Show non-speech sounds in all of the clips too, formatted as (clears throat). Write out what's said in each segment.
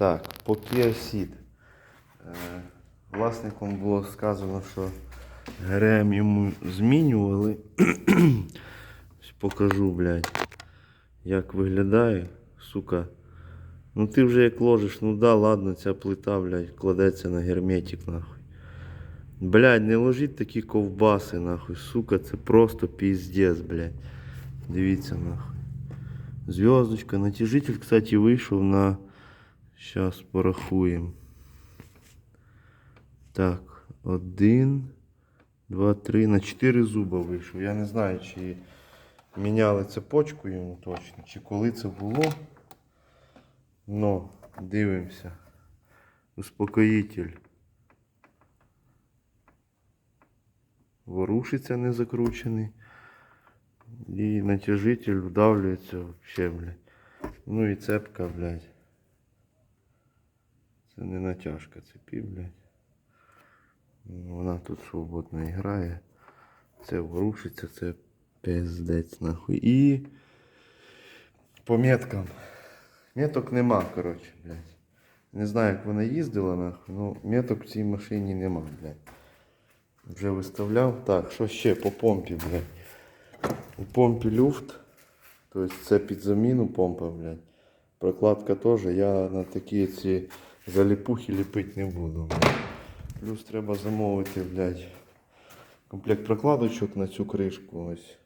Так, по Kia Ceed. Власником було сказано, що ГРМ йому змінювали. (clears throat) Покажу, блядь, як виглядає, сука. Ну ти вже як ложиш, ну да, ладно, ця плита, блядь, кладеться на герметик, нахуй. Блядь, не ложіть такі ковбаси, нахуй, сука, це просто піздець, блядь. Дивіться, нахуй. Зв'язочка, натяжитель, кстати, вийшов на. Сейчас порахуємо. Так, один, два, три. На чотири зуба вийшов. Я не знаю, чи міняли цепочку йому точно, чи коли це було. Но, дивимося. Успокоїтель. Ворушиться не закручений. І натяжитель вдавлюється вообще, блядь. Ну і цепка, блядь. Це не натяжка цепі, блядь. Вона тут свободно грає. Це ворушиться, це пиздець нахуй. І по меткам. Меток нема, коротше, блядь. Не знаю, як вона їздила, нахуй. Ну, меток в цій машині нема, блядь. Вже виставляв. Так, що ще по помпі, блядь. У помпі люфт. Тобто це під заміну помпа, блядь. Прокладка теж. Я на такі ці заліпухи ліпити не буду. Плюс треба замовити, блядь, комплект прокладочок на цю кришку. Ось.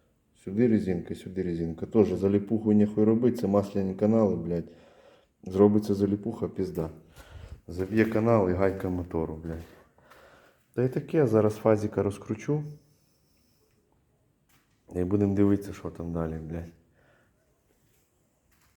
Сюди резинка, сюди резинка. Теж заліпуху ніхуй робити, це масляні канали, блядь. Зробиться заліпуха, пізда. Заб'є канал і гайка мотору, блядь. Та й таке, зараз фазіка розкручу. І будемо дивитися, що там далі, блядь.